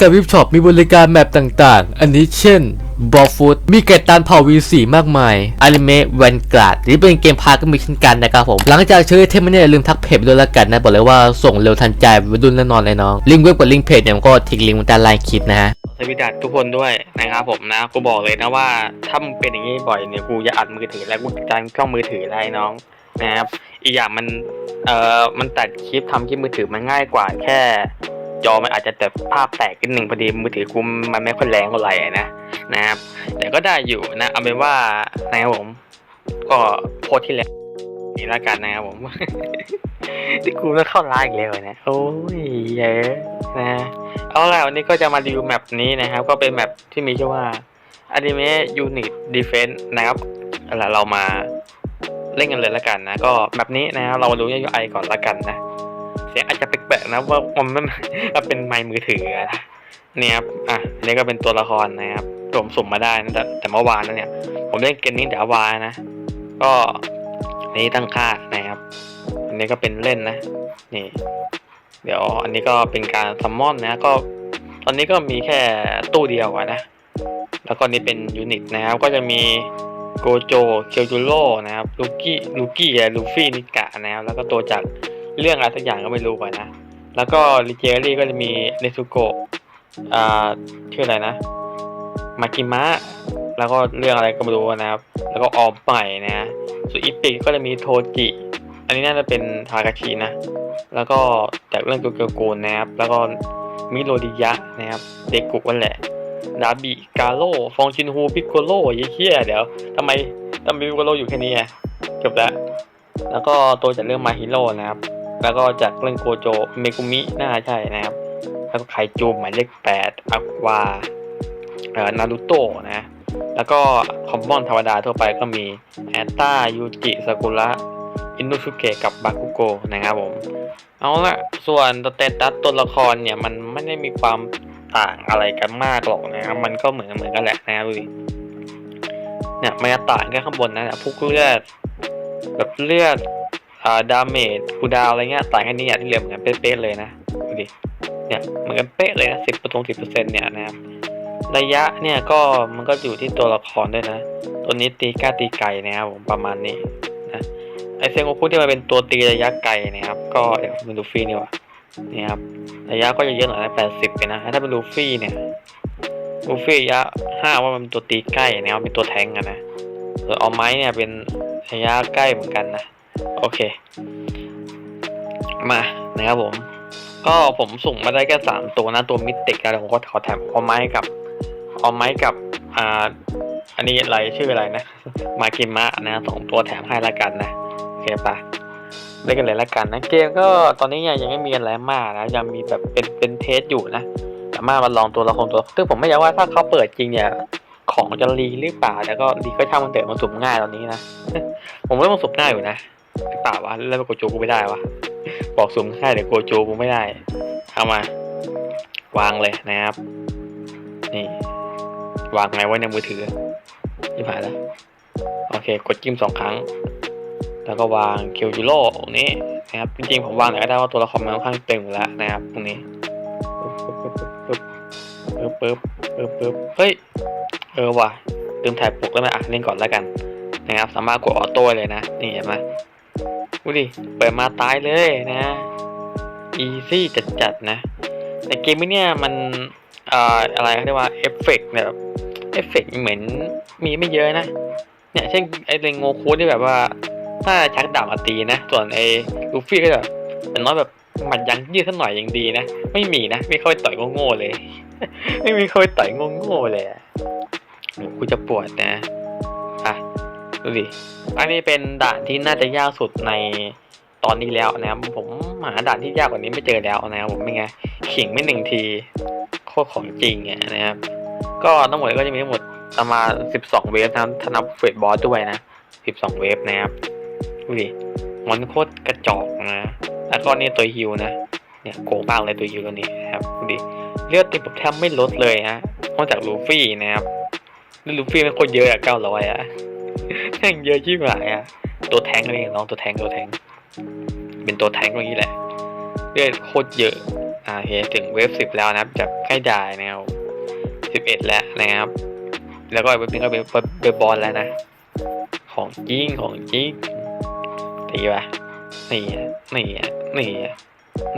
กับวิปช็อปมีบริการแมปต่างๆ อันนี้เช่นบอฟูดมีไก่ตันเผ่า V4 มากมายอนิเมะแวนกราดหรือเป็นเกมพาร์ก็มีเช่นกันนะครับผม หลังจากซื้อเทมมาเนี่ยลืมทักเพจด้วยละกันนะ บอกเลยว่าส่งเร็วทันใจวัยรุ่นแน่นอนเลยน้อง ลิงก์เว็บกับลิงก์เพจเนี่ยก็ทิ้งลิงก์ไว้ใต้ไลน์คลิปนะฮะสวัสดีทุกคนด้วยนะครับผมนะ กูบอกเลยนะว่าถ้ามึงเป็นอย่างนี้บ่อยเนี่ยกูจะอัดมือถือแล้วกูจะกล้องมือถือแล้วไอ้น้องนะครับอีกอย่างมันเอ่อมันตัดคลิปทำคลิปมือถือมันง่ายกว่าแค่ จอมันอาจจะแต่ภาพแตกนิดหนึ่งพอดีมือถือกูมันไม่ค่อยแรงเท่าไหร่นะนะครับ แต่ก็ได้อยู่นะเอาเป็นว่านะครับผม ก็โพสที่แล้วนี่ละกันนะครับผมที่กูต้องเข้าไลน์อีกแล้วนะโอ้ยเยอะนะเอาล่ะวันนี้ก็จะมารีวิวแมปนี้นะครับ ก็เป็นแมปที่มีชื่อว่า Anime Unit Defense นะครับเอาล่ะเรามาเล่นกันเลยละกันนะ ก็แมปนี้นะครับเรามาดู UI ก่อนละกันนะ สียงอาจจะแปลกๆนะว่ามันมันเป็นไมค์มือถือนะเนี่ยครับอะนี่ก็เป็นตัวละครนะครับผมสุ่มมาได้นะแต่แต่เมื่อวานนะเนี่ย ผมเล่นเกมนี้แต่วานนะ ก็นี้ตั้งค่านะครับ อันนี้ก็เป็นเล่นนะ นี่ เดี๋ยวอันนี้ก็เป็นการซัมมอนนะก็ ตอนนี้ก็มีแค่ตู้เดียวนะ แล้วก็นี่เป็นยูนิตนะครับ ก็จะมีโกโจ เคียวจูโร่นะครับ ลูกี้ ลูกี้และลูฟี่ นิกะนะครับ แล้วก็ตัวจาก เรื่องอะไรสักอย่างก็ไม่รู้ก่อนนะ แล้วก็ลิเจอรี่ก็จะมีเนซุโกะอ่าชื่ออะไรนะ มากิมะ แล้วก็เรื่องอะไรก็ไม่รู้นะครับ แล้วก็ออมใหม่นะส่วนอีปิกก็จะมีโทจิ อันนี้น่าจะเป็นทากาชินะ แล้วก็จากเรื่องโกเกียวโกนนะครับ แล้วก็มิโรดิยะนะครับ เด็กกุกนั่นแหละดาบิกาโลฟองชินฮูพิกโกโลยี่เชี่ยเดี๋ยวทำไมทำไมพิกโกโลอยู่แค่นี้อะจบแล้ว แล้วก็ตัวจากเรื่องมาฮิโร่นะครับ แล้วก็จากเรื่องโกโจเมกุมิน่าใช่นะครับแล้วก็ไคจูหมายเลขแปดอควาเอ่อนารูโตะนะ แล้วก็คอมมอนธรรมดาทั่วไปก็มีแอตตายูจิซากุระอินุสุเกะกับบาคุโกะนะครับผมเอาละส่วนสเตตัสตัวละครเนี่ยมันไม่ได้มีความต่างอะไรกันมากหรอกนะครับมันก็เหมือนเหมือนกันแหละนะครับเนี่ยมันจะต่างแค่ข้างบนนะพวกเลือดแบบเลือด อ่าดาเมจคูดาวอะไรเงี้ยต่างแค่นี้อะที่เหลือเหมือนกันเป๊ะๆเลยนะดูดิเนี่ยเหมือนกันเป๊ะเลยนะสิบปร์เซ็นต์สิบเปอร์เซ็นต์เนี่ยนะครับระยะเนี่ยก็มันก็อยู่ที่ตัวละครด้วยนะ ตัวนี้ตีกล้าตีไกลนะครับผมประมาณนี้นะไอเซงโอคุที่มันเป็นตัวตีระยะไกลนะครับ ก็เดี๋ยวเป็นลูฟี่นี่วะนี่ครับระยะก็จะเยอะหน่อยนะแปดสิบเลยนะถ้าเป็นลูฟี่เนี่ยลูฟี่ระยะห้าว่ามันตัวตีใกล้นะครับเป็นตัวแทงก์อะนะส่วนเอาไม้เนี่ยเป็นระยะใกล้เหมือนกันนะ โอเค มานะครับผม ก็ผมสุ่มมาได้แค่สามตัวนะ ตัวมิติกแล้วผมก็ขอแถมเอาไม้กับเอาไม้กับอ่าอันนี้อะไรชื่ออะไรนะ มากิมะนะสองตัวแถมให้ละกันนะโอเคปะเล่นกันเลยละกันนะเกมก็ตอนนี้ยังยังไม่มีอะไรมากนะยังมีแบบเป็นเป็นเทสอยู่นะสามารถมาลองตัวละครตัวซึ่งผมไม่อยากว่าถ้าเขาเปิดจริงเนี่ยของจะรีหรือเปล่าแล้วก็รีก็ช่างมันเถอะมันสุ่มง่ายตอนนี้นะ ผมว่ามันสุ่มง่ายอยู่นะ หรือเปล่าวะแล้วโกโจกูไม่ได้วะบอกสุ่มง่ายแต่โกโจกูไม่ได้เอามาวางเลยนะครับ นี่วางไงไว้ในมือถือที่ผ่านแล้วโอเค กดจิ้มสองครั้ง แล้วก็วางเคียวจูโร่ตรงนี้นะครับ จริงๆ ผมวางไหนก็ได้ว่าตัวละครมันค่อนข้างเต็มแล้วนะครับ ตรงนี้ปึ๊บปึ๊บปึ๊บปึ๊บปึ๊บเฮ้ย เออว่ะลืมถ่ายปกแล้วไหมอะเล่นก่อนแล้วกัน นะครับ สามารถกดออโต้เลยนะ นี่เห็นไหม ดูดิ เปิดมาตายเลยนะอีซี่จัดๆนะในเกมนี้เนี่ยมันอ่าอะไรเขาเรียกว่าเอฟเฟกต์แบบเอฟเฟกต์เหมือนมีไม่เยอะนะ เนี่ยเช่นไอ้เรงโงคูที่แบบว่าถ้าชักดาบมาตีนะ ส่วนไอ้ลูฟี่ก็จะแบบอย่น้อยแบบหมัดยังยืดสักหน่อยยังดีนะ ไม่มีนะ ไม่ค่อยต่อยโง่ๆเลย ไม่มีค่อยต่อยโง่ๆเลยกูจะปวดนะ ดูดิ อันนี้เป็นด่านที่น่าจะยากสุดในตอนนี้แล้วนะครับ ผมหาด่านที่ยากกว่านี้ไม่เจอแล้วนะครับผมเป็นไงขิงไม่หนึ่งที โคตรของจริงอะนะครับ ก็ทั้งหมดก็จะมีทั้งหมดประมาณสิบสองเวฟนะครับถ้านับเฟดบอสด้วยนะสิบสองเวฟนะครับดูดิมันโคตรกระจอกนะ แล้วก็นี่ตัวฮิวนะ เนี่ยโกงมากเลยตัวฮิวตัวนี้นะครับดูดิเลือดติดแบบแทบไม่ลดเลยฮะนอกจากลูฟี่นะครับลูฟี่มันโคตรเยอะอะเก้าร้อยอะ แม่งเยอะชิบหายอะตัวแทงอะไรอย่างน้องตัวแทงตัวแทง เป็นตัวแทงอย่างนี้แหละเลือดโคตรเยอะ อ่าโอเคถึงเว็บสิบแล้วนะครับจากใกล้ด่ายนะครับสิบเอ็ดแล้วนะครับ แล้วก็เว็บนี้ก็เป็นเว็บบอลแล้วนะ ของจริงของจริงตีไปนี่อะนี่อะนี่อะ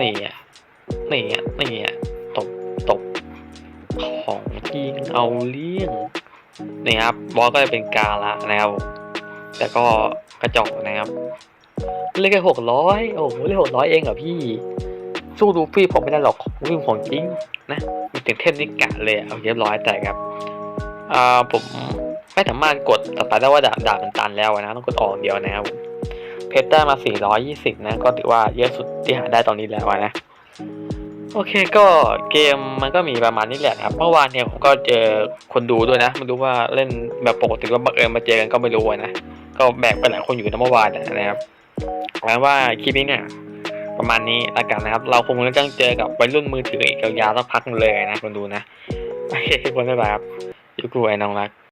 นี่อะนี่อะนี่อะตบตบของจริงเอาเลี้ยง นี่ครับบอสก็จะเป็นกาละนะครับแต่ก็กระจอกนะครับเล่นแค่หกร้อยโอ้โหเล่นหกร้อยเองเหรอพี่ สู้ดูพี่ผมไม่ได้หรอกวิ่งของจริงนะมีถึงเทพนิกะเลยเอาเรียบร้อยแต่ครับอ่าผมไม่สามารถกดต่อไปได้ว่าดาบดาบมันตันแล้วนะต้องกดออกเดียวนะครับเพชรได้มา 420 นะ ก็ถือว่าเยอะสุดที่หาได้ตอนนี้แล้วนะ โอเคก็เกมมันก็มีประมาณนี้แหละครับ เมื่อวานเนี่ยผมก็เจอคนดูด้วยนะไม่รู้ว่าเล่นแบบปกติว่าบังเอิญมาเจอกันก็ไม่รู้นะ ก็แบกไปหลายคนอยู่นะเมื่อวานนะครับเอาเป็นว่าคลิปนี้เนี่ยประมาณนี้แล้วกันนะครับ เราคงจะต้องเจอกับวัยรุ่นมือถืออีกยาวๆสักพักเลยนะคนดูนะโอเคทุกคนบ๊ายบายครับยูกูไอ้น้องรัก